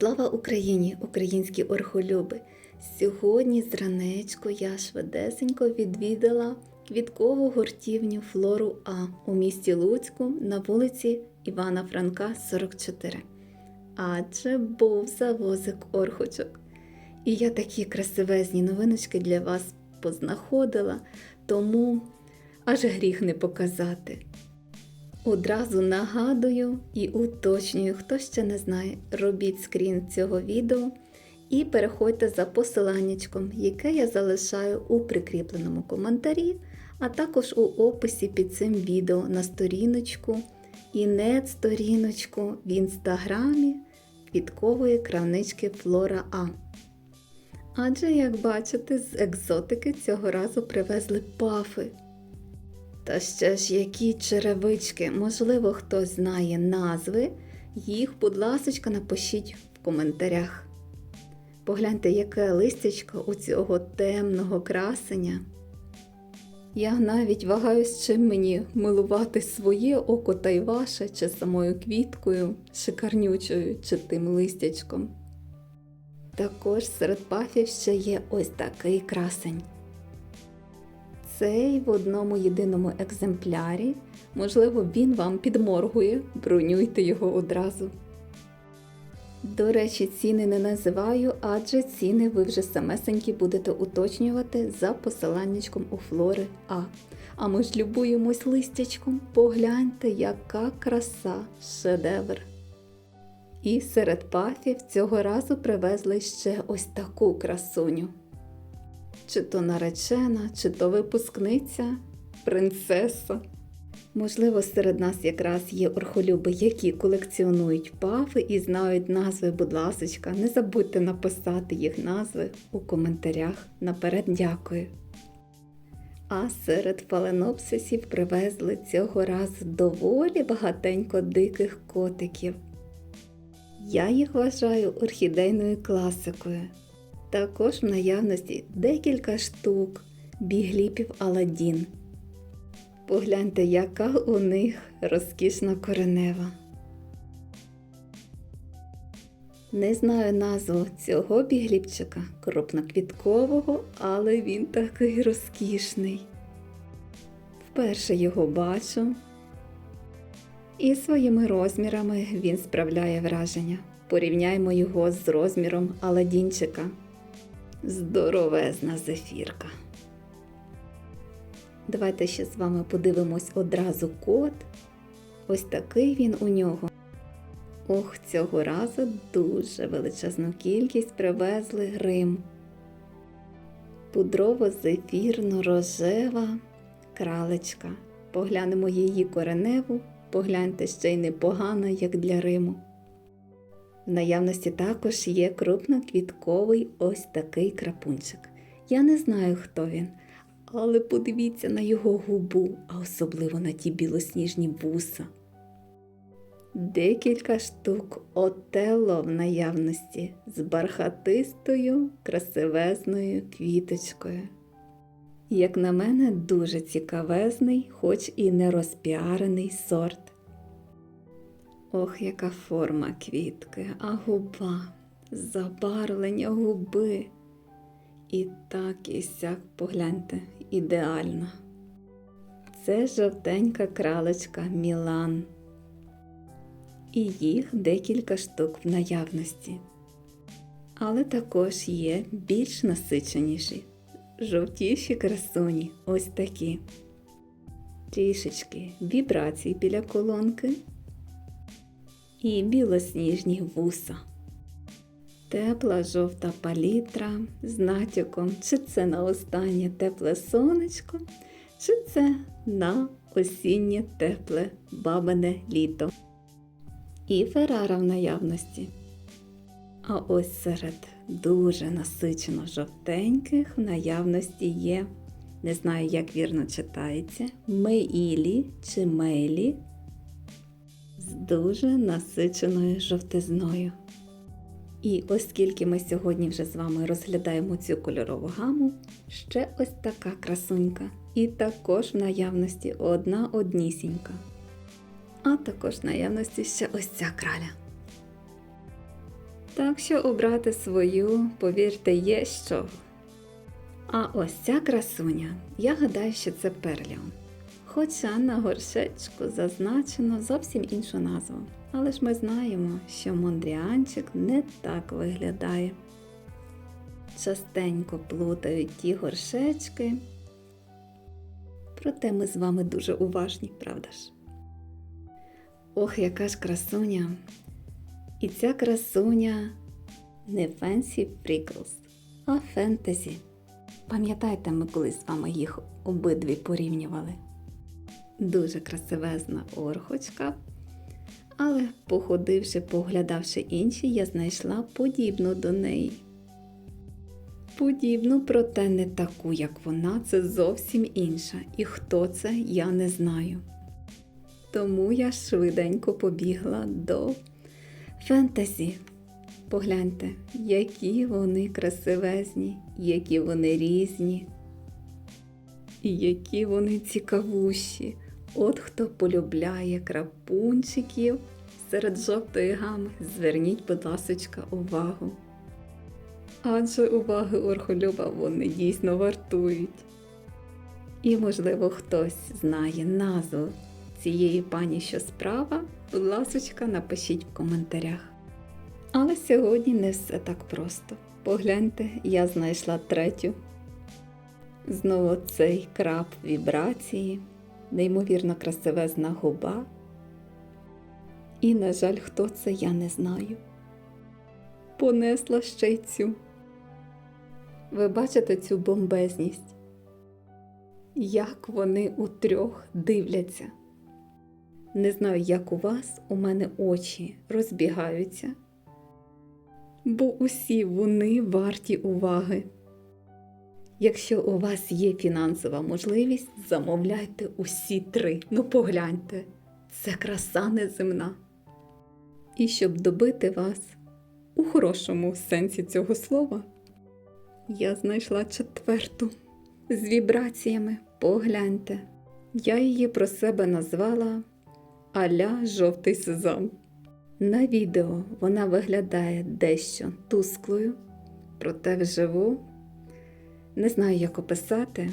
Слава Україні, українські орхолюби! Сьогодні зранечку я швидесенько відвідала квіткову гуртівню Флору А у місті Луцьку на вулиці Івана Франка, 44. Адже був завозик орхочок. І я такі красивезні новиночки для вас познаходила, тому аж гріх не показати. Одразу нагадую і уточнюю, хто ще не знає, робіть скрін цього відео і переходьте за посиланнячком, яке я залишаю у прикріпленому коментарі, а також у описі під цим відео на сторіночку і нет-сторіночку в інстаграмі квіткової крамнички Флора А. Адже, як бачите, з екзотики цього разу привезли пафи. Та ще ж які черевички, можливо, хтось знає назви, їх, будь ласочка, напишіть в коментарях. Погляньте, яке листячко у цього темного красення. Я навіть вагаюсь, чим мені милувати своє око та й ваше, чи самою квіткою, шикарнючою, чи тим листячком. Також серед пафів ще є ось такий красень. Цей в одному єдиному екземплярі. Можливо, він вам підморгує, бронюйте його одразу. До речі, ціни не називаю, адже ціни ви вже самесенькі будете уточнювати за посиланнячком у флори А. А ми ж любуємось листячком. Погляньте, яка краса, шедевр. І серед пафів цього разу привезли ще ось таку красуню. Чи то наречена, чи то випускниця, принцеса. Можливо, серед нас якраз є орхолюби, які колекціонують пафи і знають назви, будь ласочка, не забудьте написати їх назви у коментарях. Наперед дякую. А серед фаленопсисів привезли цього разу доволі багатенько диких котиків. Я їх вважаю орхідейною класикою. Також в наявності декілька штук бігліпів Аладдін. Погляньте, яка у них розкішна коренева. Не знаю назву цього бігліпчика крупноквіткового, але він такий розкішний. Вперше його бачу. І своїми розмірами він справляє враження. Порівняймо його з розміром Аладдінчика. Здоровезна зефірка. Давайте ще з вами подивимось одразу кот. Ось такий він у нього. Ох, цього разу дуже величезну кількість привезли грим. Пудрово-зефірно-рожева кралечка. Поглянемо її кореневу, погляньте ще й непогана, як для Риму. Наявності також є крупноквітковий ось такий крапунчик. Я не знаю, хто він, але подивіться на його губу, а особливо на ті білосніжні вуса. Декілька штук отело в наявності з бархатистою красивезною квіточкою. Як на мене, дуже цікавезний, хоч і не розпіарений сорт. Ох, яка форма квітки, а губа, забарвлення губи. І так і сяк погляньте, ідеально. Це жовтенька кралечка Мілан. І їх декілька штук в наявності. Але також є більш насиченіші, жовтіші красуні, ось такі. Трішечки вібрацій біля колонки і білосніжні вуса. Тепла жовта палітра з натяком, чи це на останнє тепле сонечко, чи це на осіннє тепле бабине літо. І феррара в наявності. А ось серед дуже насичено жовтеньких в наявності є, не знаю, як вірно читається, мейлі чи мейлі з дуже насиченою жовтизною. І оскільки ми сьогодні вже з вами розглядаємо цю кольорову гаму, ще ось така красунька. І також в наявності одна однісінька. А також в наявності ще ось ця краля. Так що обрати свою, повірте, є що. А ось ця красуня, я гадаю, що це перліон. Хоча на горшечку зазначено зовсім іншу назву. Але ж ми знаємо, що Мондріанчик не так виглядає. Частенько плутають ті горшечки. Проте ми з вами дуже уважні, правда ж? Ох, яка ж красуня! І ця красуня не Fancy Prickles, а фентезі. Пам'ятаєте, ми колись з вами їх обидві порівнювали. Дуже красивезна орхочка. Але, походивши, поглядавши інші, я знайшла подібну до неї. Подібну, проте не таку, як вона, це зовсім інша. І хто це, я не знаю. Тому я швиденько побігла до фентезі. Погляньте, які вони красивезні, які вони різні, і які вони цікавущі. От хто полюбляє крапунчиків серед жовтої гами, зверніть, будь ласочка, увагу. Адже уваги орхолюба вони дійсно вартують. І, можливо, хтось знає назву цієї пані, що справа, будь ласочка, напишіть в коментарях. Але сьогодні не все так просто. Погляньте, я знайшла третю. Знову цей краб вібрації, неймовірно красивезна губа. І, на жаль, хто це, я не знаю. Понесла ще й цю. Ви бачите цю бомбезність? Як вони утрьох дивляться. Не знаю, як у вас, у мене очі розбігаються, бо усі вони варті уваги. Якщо у вас є фінансова можливість, замовляйте усі три. Ну погляньте, це краса неземна. І щоб добити вас у хорошому сенсі цього слова, я знайшла четверту з вібраціями. Погляньте. Я її про себе назвала Аля жовтий сезам. На відео вона виглядає дещо тусклою, проте вживу не знаю, як описати.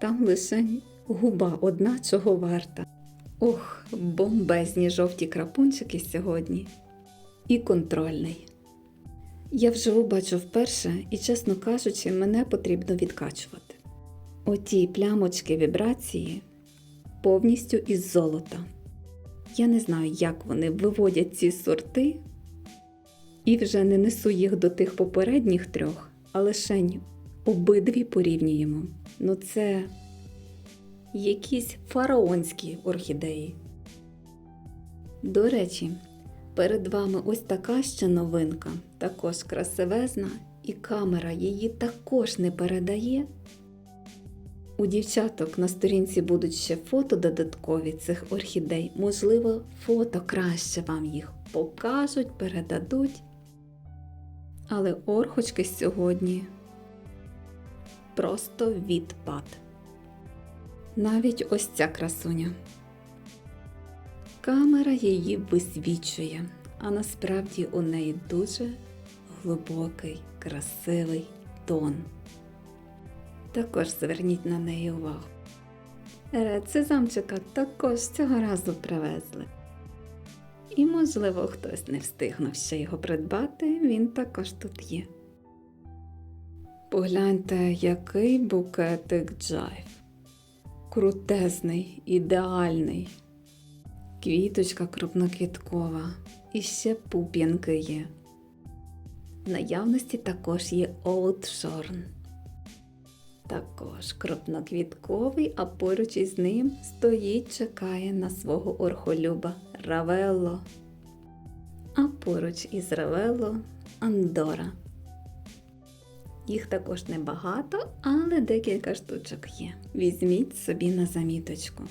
Там лише губа одна чого варта. Ох, бомбезні жовті крапунчики сьогодні. І контрольний. Я вживу бачу вперше і, чесно кажучи, мене потрібно відкачувати. Оті плямочки вібрації повністю із золота. Я не знаю, як вони виводять ці сорти, і вже не несу їх до тих попередніх трьох, а лишень обидві порівнюємо. Ну, це якісь фараонські орхідеї. До речі, перед вами ось така ще новинка, також красивезна, і камера її також не передає. У дівчаток на сторінці будуть ще фото додаткові цих орхідей. Можливо, фото краще вам їх покажуть, передадуть. Але орхочки сьогодні просто відпад. Навіть ось ця красуня. Камера її висвічує, а насправді у неї дуже глибокий, красивий тон. Також зверніть на неї увагу. Рецезамчика також цього разу привезли. І, можливо, хтось не встигнув ще його придбати, він також тут є. Погляньте, який букетик джайв. Крутезний, ідеальний. Квіточка крупноквіткова. І ще пуп'янки є. В наявності також є Shorn. Також крупноквітковий, а поруч із ним стоїть, чекає на свого орхолюба Равелло. А поруч із Равелло Андора. Їх також небагато, але декілька штучок є. Візьміть собі на заміточку.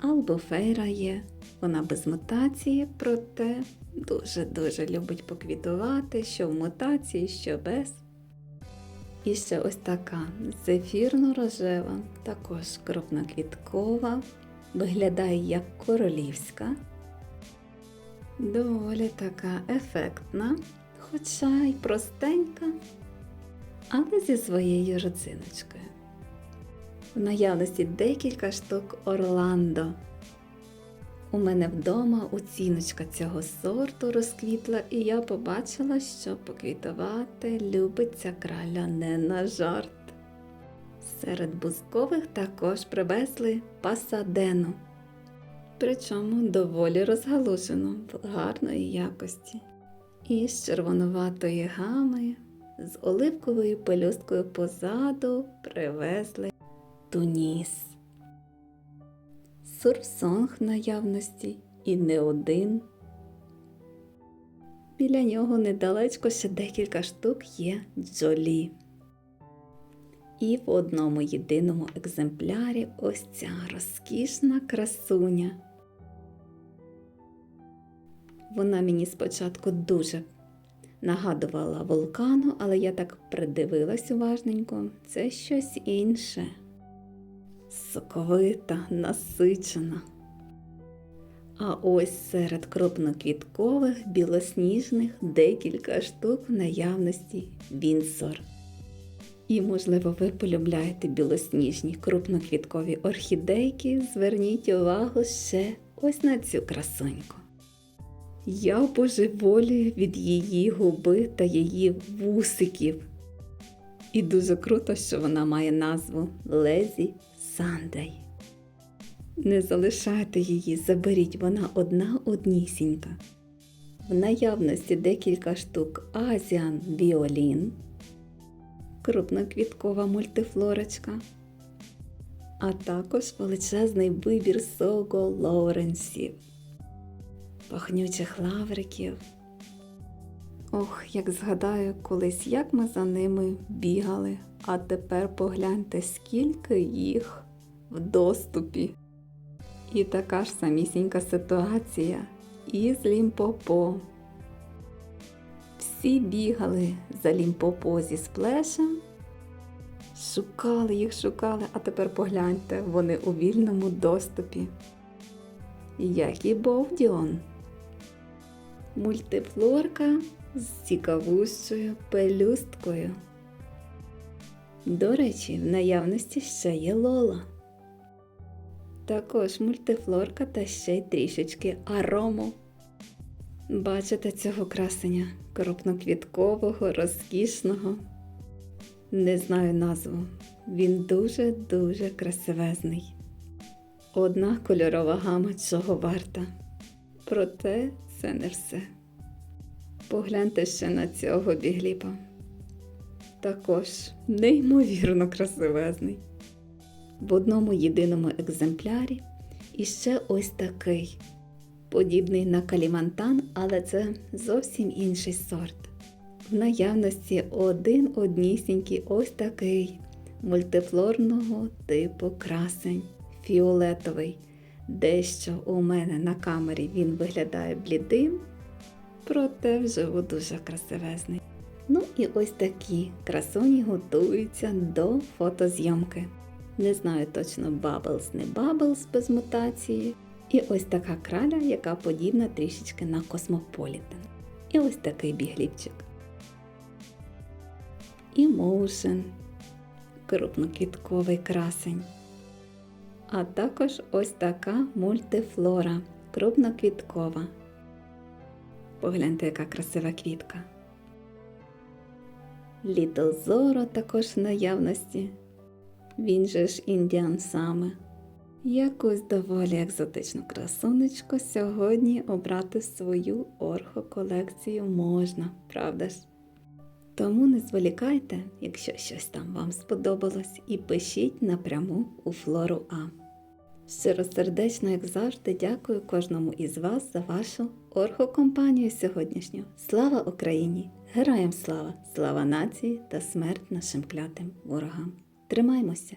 Албофейра є, вона без мутації, проте дуже-дуже любить поквітувати, що в мутації, що без. І ще ось така зефірно-рожева, також крупноквіткова, виглядає як королівська. Доволі така ефектна, хоча й простенька, але зі своєю родзиночкою. В наявності декілька штук Орландо. У мене вдома оціночка цього сорту розквітла, і я побачила, що поквітувати любить ця краля не на жарт. Серед бузкових також привезли пасадену, причому доволі розгалужену в гарної якості. І з червонуватої гами, з оливковою пелюсткою позаду привезли туніс. Сурсонг наявності і не один. Біля нього недалечко ще декілька штук є джолі. І в одному єдиному екземплярі ось ця розкішна красуня. Вона мені спочатку дуже нагадувала вулкану, але я так придивилась уважненько. Це щось інше. Соковита, насичена. А ось серед крупноквіткових білосніжних декілька штук в наявності Вінсор. І, можливо, ви полюбляєте білосніжні крупноквіткові орхідейки. Зверніть увагу ще ось на цю красуньку. Я божеволію від її губи та її вусиків. І дуже круто, що вона має назву Лезі Сандей. Не залишайте її, заберіть, вона одна однісінька. В наявності декілька штук Азіан Віолін, крупноквіткова мультифлорочка, а також величезний вибір Сого Лоуренсів, пахнючих лавриків. Ох, як згадаю колись, як ми за ними бігали, а тепер погляньте, скільки їх в доступі. І така ж самісінька ситуація і з Лімпопо. Всі бігали за Лімпопо зі сплешем, шукали їх, шукали, а тепер погляньте, вони у вільному доступі. Як і Бовдіон. Мультифлорка з цікавущою пелюсткою. До речі, в наявності ще є Лола. Також мультифлорка та ще й трішечки арому. Бачите цього красення крупноквіткового, розкішного. Не знаю назву. Він дуже-дуже красивезний. Одна кольорова гама чого варта. Проте це не все. Погляньте ще на цього бігліпа. Також неймовірно красивезний. В одному єдиному екземплярі і ще ось такий, подібний на калімантан, але це зовсім інший сорт. В наявності один однісінький ось такий мультифлорного типу красень, фіолетовий. Дещо у мене на камері він виглядає блідим, проте вживу дуже красивезний. Ну і ось такі красуні готуються до фотозйомки. Не знаю точно Bubbles, не Bubbles без мутації. І ось така краля, яка подібна трішечки на Космополітен. І ось такий бігліпчик. І Motion, крупноквітковий красень. А також ось така мультифлора, крупноквіткова. Погляньте, яка красива квітка. Zoro також в наявності. Він же ж індіан саме. Якусь доволі екзотичну красунечку сьогодні обрати свою орхоколекцію можна, правда ж? Тому не зволікайте, якщо щось там вам сподобалось, і пишіть напряму у флору А. Щиросердечно, як завжди, дякую кожному із вас за вашу орхокомпанію сьогоднішню. Слава Україні! Героям слава! Слава нації та смерть нашим клятим ворогам! Тримаймося!